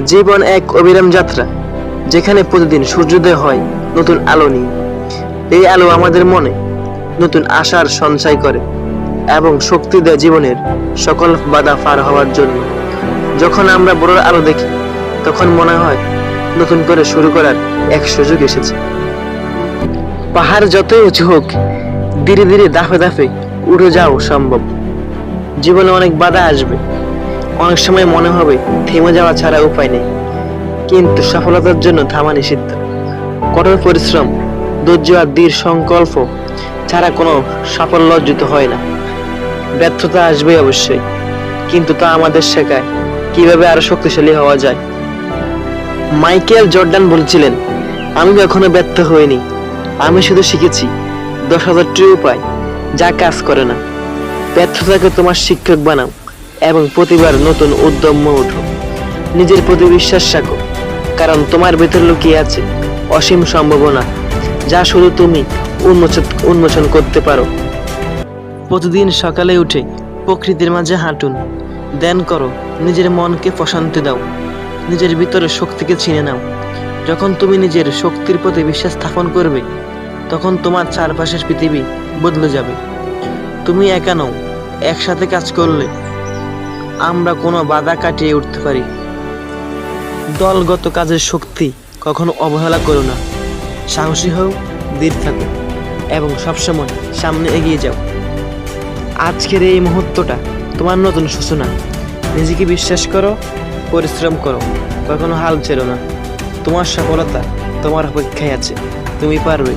জীবন এক অবিরাম যাত্রা, যেখানে প্রতিদিন সূর্যোদয় হয় নতুন আলো নিয়ে। এই আলো আমাদের মনে নতুন আশার সঞ্চয় করে এবং শক্তি দেয় জীবনের সকল বাধা পার হওয়ার জন্য। যখন আমরা বড় আলো দেখি, তখন মনে হয় নতুন করে শুরু করার এক সুযোগ এসেছে। পাহাড় যতই উঁচু হোক, ধীরে ধীরে দাফে দাফে উড়ে যাও সম্ভব। জীবনে অনেক বাধা আসবে। অনেক সময় মনে হবে থেমে যাওয়া ছাড়া উপায় নেই। কিন্তু সফলতার জন্য থামা নিষিদ্ধ। কঠোর পরিশ্রম, ধৈর্য আর দৃঢ় সংকল্প ছাড়া কোনো সাফল্য অর্জিত হয় না। ব্যর্থতা আসবে অবশ্যই, কিন্তু তা আমাদের শেখায় কীভাবে আরও শক্তিশালী হওয়া যায়। মাইকেল জর্ডান বলছিলেন, আমি কখনো ব্যর্থ হইনি, আমি শুধু শিখেছি দশ হাজারটি উপায় যা কাজ করে না। ব্যর্থতাকে তোমার শিক্ষক বানাও। এবং প্রতিবার নতুন উদ্যম ওঠো নিজের প্রতি বিশ্বাস রাখো, কারণ তোমার ভেতর লুকিয়ে আছে অসীম সম্ভাবনা, যা শুধু তুমি উন্মোচন উন্মোচন করতে পারো। প্রতিদিন সকালে উঠে প্রকৃতির মাঝে হাঁটুন। ধ্যান করো, নিজের মনকে প্রশান্তি দাও, নিজের ভিতরে শক্তিকে ছিনে নাও। যখন তুমি নিজের শক্তির প্রতি বিশ্বাস স্থাপন করবে, তখন তোমার চারপাশের পৃথিবী বদলে যাবে। তুমি একা নও, একসাথে কাজ করলে আমরা কোনো বাধা কাটিয়ে উঠতে পারি। দলগত কাজের শক্তি কখনো অবহেলা করো না। সাহসী হও দৃঢ় থাকো, এবং সবসময় সামনে এগিয়ে যাও। আজকের এই মুহূর্তটা তোমার নতুন সূচনা। নিজেকে বিশ্বাস করো, পরিশ্রম করো, কখনো হাল ছেড়ো না। তোমার সফলতা তোমার অপেক্ষায় আছে। তুমি পারবে।